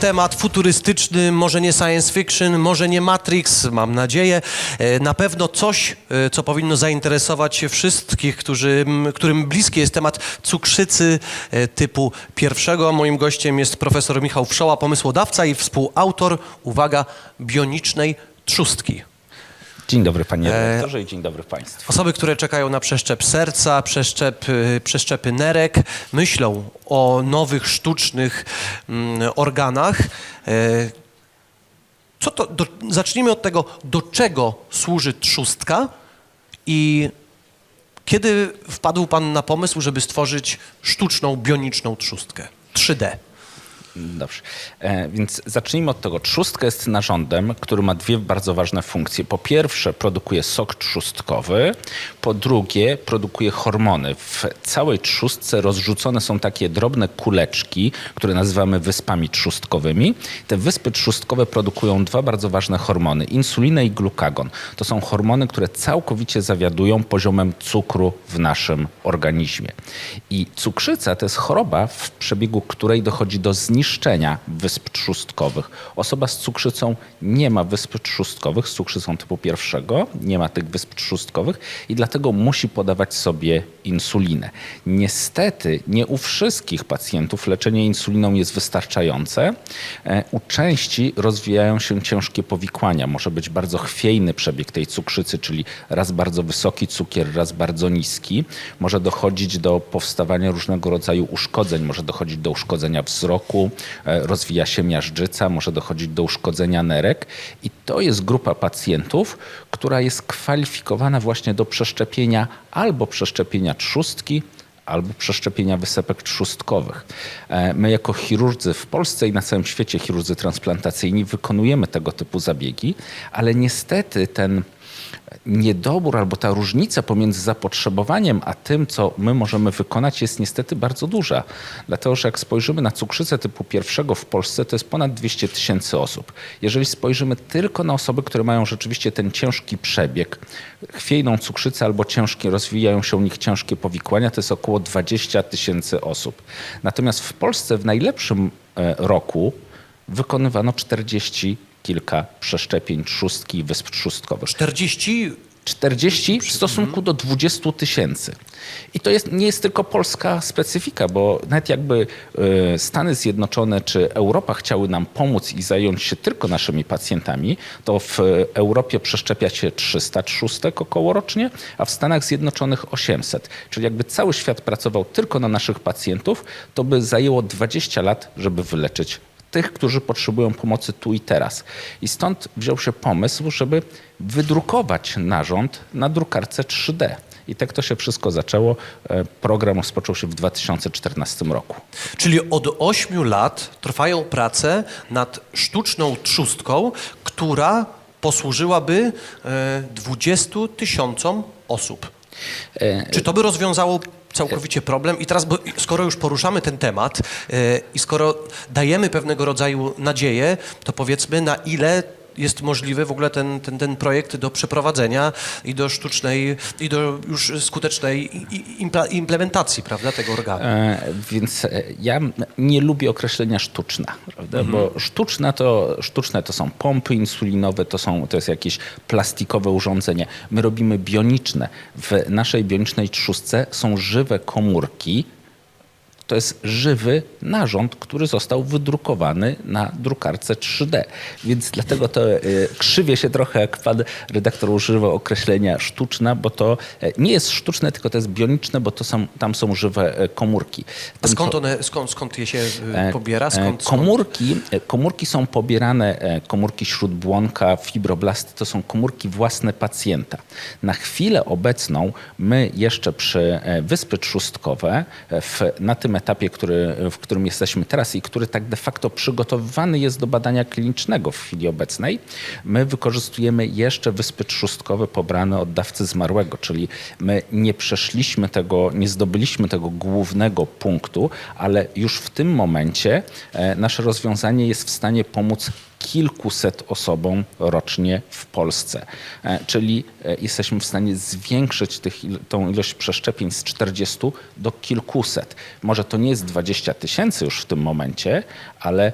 Temat futurystyczny, może nie science fiction, może nie Matrix, mam nadzieję. E, Na pewno coś, e, co powinno zainteresować wszystkich, którzy, którym bliski jest temat cukrzycy e, typu pierwszego. Moim gościem jest profesor Michał Wszoła, pomysłodawca i współautor, uwaga, bionicznej trzustki. Dzień dobry panie E, redaktorze i dzień dobry państwu. Osoby, które czekają na przeszczep serca, przeszczep, y, przeszczepy nerek, myślą o nowych, sztucznych mm, organach. E, Co to, do, zacznijmy od tego, do czego służy trzustka i kiedy wpadł Pan na pomysł, żeby stworzyć sztuczną, bioniczną trzustkę? 3D. Dobrze, e, więc zacznijmy od tego. Trzustka jest narządem, który ma dwie bardzo ważne funkcje. Po pierwsze produkuje sok trzustkowy, po drugie produkuje hormony. W całej trzustce rozrzucone są takie drobne kuleczki, które nazywamy wyspami trzustkowymi. Te wyspy trzustkowe produkują dwa bardzo ważne hormony, insulinę i glukagon. To są hormony, które całkowicie zawiadują poziomem cukru w naszym organizmie. I cukrzyca to jest choroba, w przebiegu której dochodzi do zniszczenia wysp trzustkowych. Osoba z cukrzycą nie ma wysp trzustkowych, z cukrzycą typu pierwszego, nie ma tych wysp trzustkowych i dlatego musi podawać sobie insulinę. Niestety nie u wszystkich pacjentów leczenie insuliną jest wystarczające. E, U części rozwijają się ciężkie powikłania. Może być bardzo chwiejny przebieg tej cukrzycy, czyli raz bardzo wysoki cukier, raz bardzo niski. Może dochodzić do powstawania różnego rodzaju uszkodzeń. Może dochodzić do uszkodzenia wzroku, rozwija się miażdżyca, może dochodzić do uszkodzenia nerek. I to jest grupa pacjentów, która jest kwalifikowana właśnie do przeszczepienia albo przeszczepienia trzustki, albo przeszczepienia wysepek trzustkowych. E, My jako chirurdzy w Polsce i na całym świecie, chirurdzy transplantacyjni, wykonujemy tego typu zabiegi, ale niestety ten niedobór albo ta różnica pomiędzy zapotrzebowaniem a tym, co my możemy wykonać, jest niestety bardzo duża. Dlatego, że jak spojrzymy na cukrzycę typu pierwszego w Polsce, to jest ponad 200 tysięcy osób. Jeżeli spojrzymy tylko na osoby, które mają rzeczywiście ten ciężki przebieg, chwiejną cukrzycę albo ciężkie, rozwijają się u nich ciężkie powikłania, to jest około 20 tysięcy osób. Natomiast w Polsce w najlepszym e, roku wykonywano 40 kilka przeszczepień trzustki i wysp trzustkowych. 40 40 w stosunku do 20 tysięcy. I to jest, nie jest tylko polska specyfika, bo nawet jakby e, Stany Zjednoczone czy Europa chciały nam pomóc i zająć się tylko naszymi pacjentami, to w Europie przeszczepia się 300 trzustek około rocznie, a w Stanach Zjednoczonych 800. Czyli jakby cały świat pracował tylko na naszych pacjentów, to by zajęło 20 lat, żeby wyleczyć tych, którzy potrzebują pomocy tu i teraz. I stąd wziął się pomysł, żeby wydrukować narząd na drukarce 3D. I tak to się wszystko zaczęło. E, Program rozpoczął się w 2014 roku. Czyli od 8 lat trwają prace nad sztuczną trzustką, która posłużyłaby e, 20 tysiącom osób. Czy to by rozwiązało całkowicie problem? I teraz, bo skoro już poruszamy ten temat e, i skoro dajemy pewnego rodzaju nadzieję, to powiedzmy na ile jest możliwy w ogóle ten, ten, ten projekt do przeprowadzenia i do sztucznej, i do już skutecznej implementacji, prawda, tego organu. E, Więc e, ja nie lubię określenia sztuczna, prawda? bo sztuczna to, sztuczne to są pompy insulinowe, to, są, to jest jakieś plastikowe urządzenie. My robimy bioniczne. W naszej bionicznej trzustce są żywe komórki, to jest żywy narząd, który został wydrukowany na drukarce 3D. Więc dlatego to e, krzywie się trochę, jak pan redaktor używał określenia sztuczna, bo to e, nie jest sztuczne, tylko to jest bioniczne, bo to są, tam są żywe e, komórki. A skąd one, skąd, skąd je się pobiera? Skąd? Komórki, komórki są pobierane, komórki śródbłonka, fibroblasty, to są komórki własne pacjenta. Na chwilę obecną my jeszcze przy Wyspy Trzustkowe, w, na tym etapie, który, w którym jesteśmy teraz i który tak de facto przygotowywany jest do badania klinicznego w chwili obecnej, my wykorzystujemy jeszcze Wyspy Trzustkowe pobrane od dawcy zmarłego, czyli my nie przeszliśmy tego, nie zdobyliśmy tego głównego punktu, ale już w tym momencie e, nasze rozwiązanie jest w stanie pomóc kilkuset osobom rocznie w Polsce. E, Czyli e, jesteśmy w stanie zwiększyć tych, tą ilość przeszczepień z 40 do kilkuset. Może to nie jest 20 tysięcy już w tym momencie, ale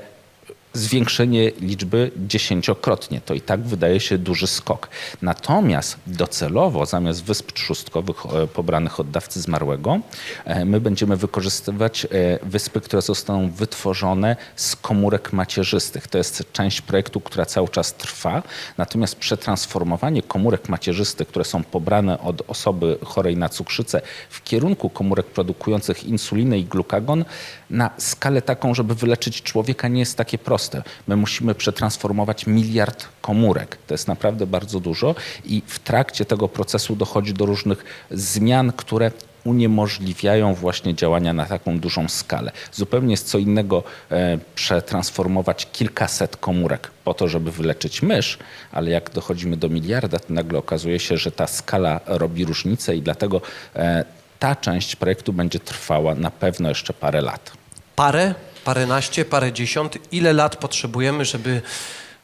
zwiększenie liczby dziesięciokrotnie. To i tak wydaje się duży skok. Natomiast docelowo zamiast wysp trzustkowych e, pobranych od dawcy zmarłego, e, my będziemy wykorzystywać e, wyspy, które zostaną wytworzone z komórek macierzystych. To jest część projektu, która cały czas trwa. Natomiast przetransformowanie komórek macierzystych, które są pobrane od osoby chorej na cukrzycę w kierunku komórek produkujących insulinę i glukagon na skalę taką, żeby wyleczyć człowieka nie jest takie proste. My musimy przetransformować miliard komórek. To jest naprawdę bardzo dużo i w trakcie tego procesu dochodzi do różnych zmian, które uniemożliwiają właśnie działania na taką dużą skalę. Zupełnie jest co innego e, przetransformować kilkaset komórek po to, żeby wyleczyć mysz, ale jak dochodzimy do miliarda, to nagle okazuje się, że ta skala robi różnicę i dlatego e, ta część projektu będzie trwała na pewno jeszcze parę lat. Parę, paręnaście, parędziesiąt. Ile lat potrzebujemy, żeby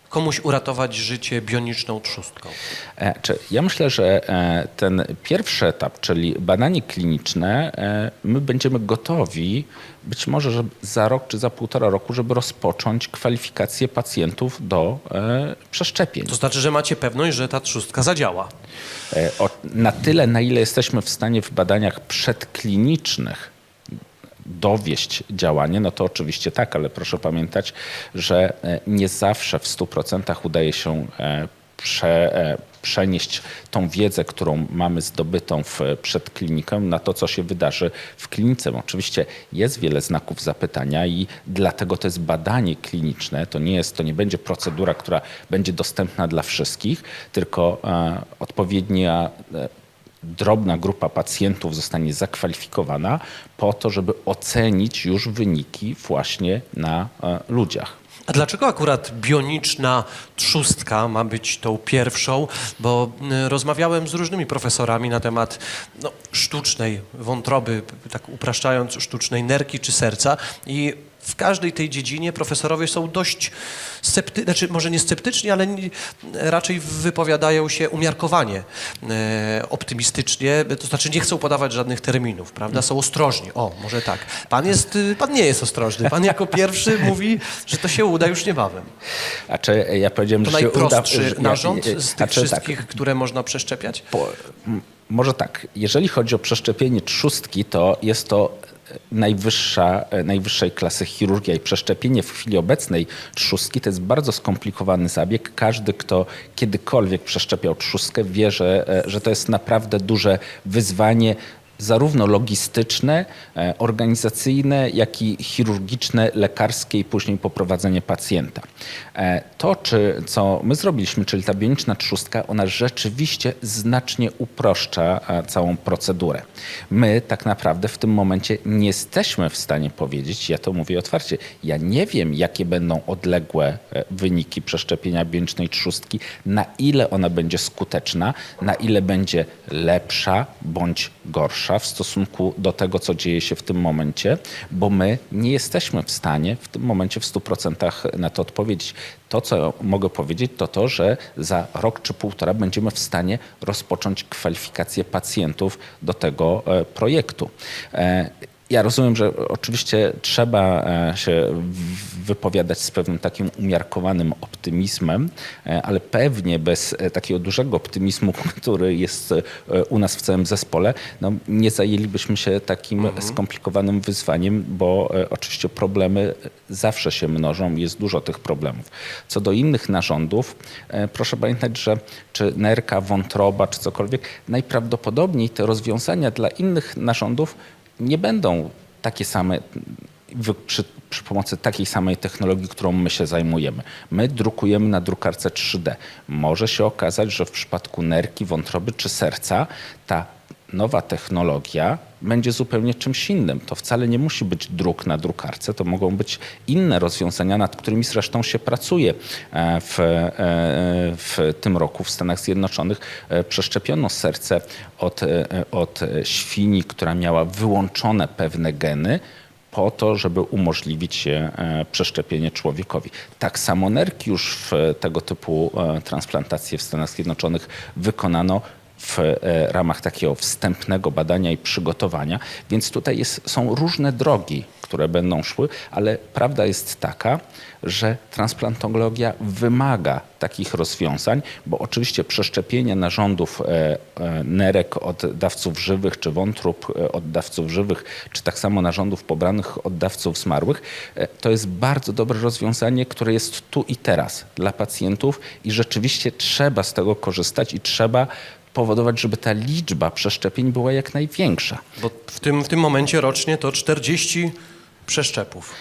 komuś uratować życie bioniczną trzustką? E, Czy ja myślę, że e, ten pierwszy etap, czyli badanie kliniczne, e, my będziemy gotowi być może że za rok czy za półtora roku, żeby rozpocząć kwalifikację pacjentów do przeszczepień. To znaczy, że macie pewność, że ta trzustka zadziała. Na tyle, na ile jesteśmy w stanie w badaniach przedklinicznych dowieść działanie, no to oczywiście tak, ale proszę pamiętać, że e, nie zawsze w 100% udaje się e, prze, e, przenieść tą wiedzę, którą mamy zdobytą w, przed kliniką na to, co się wydarzy w klinice. Oczywiście jest wiele znaków zapytania i dlatego to jest badanie kliniczne. To nie, jest, to nie będzie procedura, która będzie dostępna dla wszystkich, tylko e, odpowiednia e, drobna grupa pacjentów zostanie zakwalifikowana po to, żeby ocenić już wyniki właśnie na e, ludziach. A dlaczego akurat bioniczna trzustka ma być tą pierwszą? Bo y, rozmawiałem z różnymi profesorami na temat no, sztucznej wątroby, tak upraszczając, sztucznej nerki czy serca i w każdej tej dziedzinie profesorowie są dość sceptyczni, znaczy może nie sceptyczni, ale nie- raczej wypowiadają się umiarkowanie, e, optymistycznie, to znaczy nie chcą podawać żadnych terminów, prawda? Są ostrożni. O, może tak. Pan jest, y, pan nie jest ostrożny. Pan jako pierwszy mówi, że to się uda już niebawem. A czy ja powiedziałem, To że się uda... ja- narząd z tych tak, wszystkich, które można przeszczepiać? Po, może tak, jeżeli chodzi o przeszczepienie trzustki, to jest to najwyższa, e, najwyższej klasy chirurgia i przeszczepienie w chwili obecnej trzustki to jest bardzo skomplikowany zabieg. Każdy, kto kiedykolwiek przeszczepiał trzustkę wie, że, e, że to jest naprawdę duże wyzwanie zarówno logistyczne, e, organizacyjne, jak i chirurgiczne, lekarskie i później poprowadzenie pacjenta. E, To, czy, co my zrobiliśmy, czyli ta bioniczna trzustka, ona rzeczywiście znacznie uproszcza e, całą procedurę. My tak naprawdę w tym momencie nie jesteśmy w stanie powiedzieć, ja to mówię otwarcie, ja nie wiem, jakie będą odległe wyniki przeszczepienia bionicznej trzustki, na ile ona będzie skuteczna, na ile będzie lepsza bądź gorsza w stosunku do tego, co dzieje się w tym momencie, bo my nie jesteśmy w stanie w tym momencie w 100% na to odpowiedzieć. To, co mogę powiedzieć, to to, że za rok czy półtora będziemy w stanie rozpocząć kwalifikację pacjentów do tego e, projektu. Ja rozumiem, że oczywiście trzeba e, się wypowiadać z pewnym takim umiarkowanym optymizmem, e, ale pewnie bez e, takiego dużego optymizmu, który jest u nas w całym zespole, no, nie zajęlibyśmy się takim skomplikowanym wyzwaniem, bo oczywiście problemy zawsze się mnożą, jest dużo tych problemów. Co do innych narządów, proszę pamiętać, że czy nerka, wątroba, czy cokolwiek, najprawdopodobniej te rozwiązania dla innych narządów nie będą takie same przy, przy pomocy takiej samej technologii, którą my się zajmujemy. My drukujemy na drukarce 3D. Może się okazać, że w przypadku nerki, wątroby czy serca ta nowa technologia będzie zupełnie czymś innym. To wcale nie musi być druk na drukarce, to mogą być inne rozwiązania, nad którymi zresztą się pracuje e, w, e, w tym roku w Stanach Zjednoczonych. E, Przeszczepiono serce od, od świni, która miała wyłączone pewne geny, po to, żeby umożliwić przeszczepienie człowiekowi. Tak samo nerki już w tego typu transplantacje w Stanach Zjednoczonych wykonano w e, ramach takiego wstępnego badania i przygotowania, więc tutaj jest, są różne drogi, które będą szły, ale prawda jest taka, że transplantologia wymaga takich rozwiązań, bo oczywiście przeszczepienie narządów e, e, nerek od dawców żywych, czy wątrób od dawców żywych, czy tak samo narządów pobranych od dawców zmarłych, to jest bardzo dobre rozwiązanie, które jest tu i teraz dla pacjentów i rzeczywiście trzeba z tego korzystać i trzeba powodować, żeby ta liczba przeszczepień była jak największa. Bo w tym, w tym momencie rocznie to 40 przeszczepów.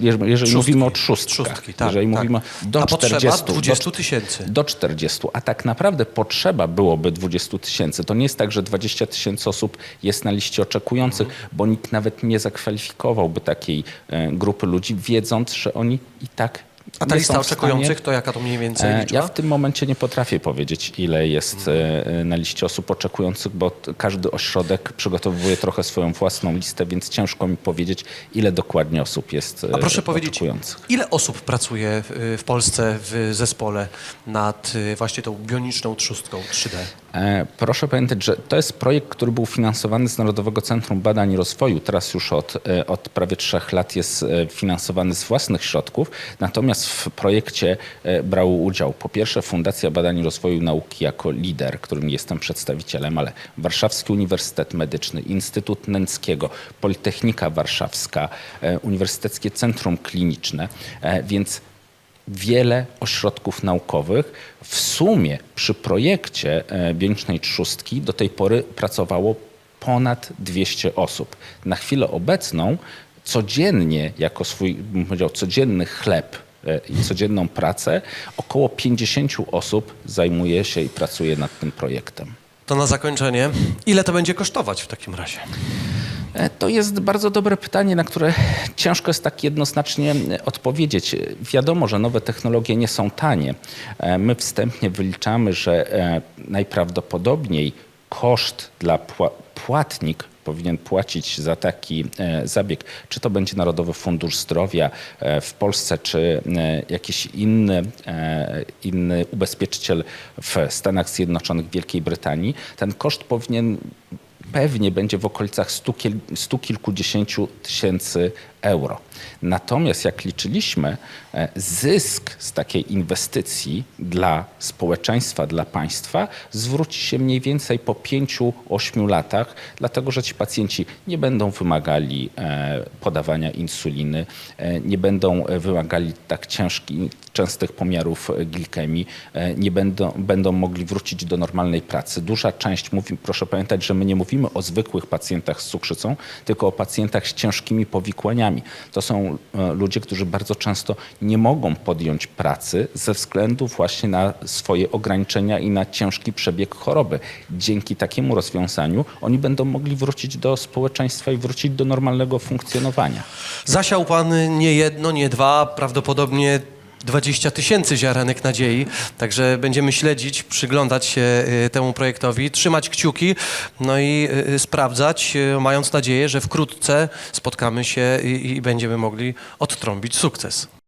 Jeżeli mówimy o trzustkach, Trzustki, tak, jeżeli tak. mówimy do A potrzeba 40, 20 do, tysięcy. do 40, a tak naprawdę potrzeba byłoby 20 tysięcy. To nie jest tak, że 20 tysięcy osób jest na liście oczekujących, bo nikt nawet nie zakwalifikowałby takiej e, grupy ludzi, wiedząc, że oni i tak A ta lista oczekujących to jaka to mniej więcej E, liczba? Ja w tym momencie nie potrafię powiedzieć, ile jest e, na liście osób oczekujących, bo każdy ośrodek przygotowuje trochę swoją własną listę, więc ciężko mi powiedzieć, ile dokładnie osób jest A e, proszę powiedzieć, oczekujących. ile osób pracuje w, Polsce w zespole nad właśnie tą bioniczną trzustką 3D? E, Proszę pamiętać, że to jest projekt, który był finansowany z Narodowego Centrum Badań i Rozwoju. Teraz już od, e, od prawie trzech lat jest e, finansowany z własnych środków. Natomiast w projekcie brało udział po pierwsze Fundacja Badań i Rozwoju Nauki jako lider, którym jestem przedstawicielem, ale Warszawski Uniwersytet Medyczny, Instytut Nęckiego, Politechnika Warszawska, Uniwersyteckie Centrum Kliniczne, więc wiele ośrodków naukowych. W sumie przy projekcie e, bionicznej trzustki do tej pory pracowało ponad 200 osób. Na chwilę obecną codziennie, jako swój, bym powiedział, codzienny chleb e, i codzienną pracę, około 50 osób zajmuje się i pracuje nad tym projektem. To na zakończenie, ile to będzie kosztować w takim razie? E, To jest bardzo dobre pytanie, na które ciężko jest tak jednoznacznie odpowiedzieć. Wiadomo, że nowe technologie nie są tanie. E, My wstępnie wyliczamy, że e, najprawdopodobniej koszt dla pła- płatnik powinien płacić za taki zabieg, czy to będzie Narodowy Fundusz Zdrowia w Polsce, czy jakiś inny, inny ubezpieczyciel w Stanach Zjednoczonych, Wielkiej Brytanii, ten koszt powinien pewnie będzie w okolicach stu, kiel, stu kilkudziesięciu tysięcy euro. Natomiast jak liczyliśmy, e, zysk z takiej inwestycji dla społeczeństwa, dla państwa zwróci się mniej więcej po 5-8 latach, dlatego że ci pacjenci nie będą wymagali e, podawania insuliny, e, nie będą wymagali tak ciężkich, częstych pomiarów e, glikemii, e, nie będą, będą mogli wrócić do normalnej pracy. Duża część mówi, proszę pamiętać, że my nie mówimy o zwykłych pacjentach z cukrzycą, tylko o pacjentach z ciężkimi powikłaniami. To są e, ludzie, którzy bardzo często nie mogą podjąć pracy ze względu właśnie na swoje ograniczenia i na ciężki przebieg choroby. Dzięki takiemu rozwiązaniu oni będą mogli wrócić do społeczeństwa i wrócić do normalnego funkcjonowania. Zasiał pan nie jedno, nie dwa, prawdopodobnie 20 tysięcy ziarenek nadziei, także będziemy śledzić, przyglądać się y, temu projektowi, trzymać kciuki, no i y, sprawdzać, y, mając nadzieję, że wkrótce spotkamy się i, i będziemy mogli odtrąbić sukces.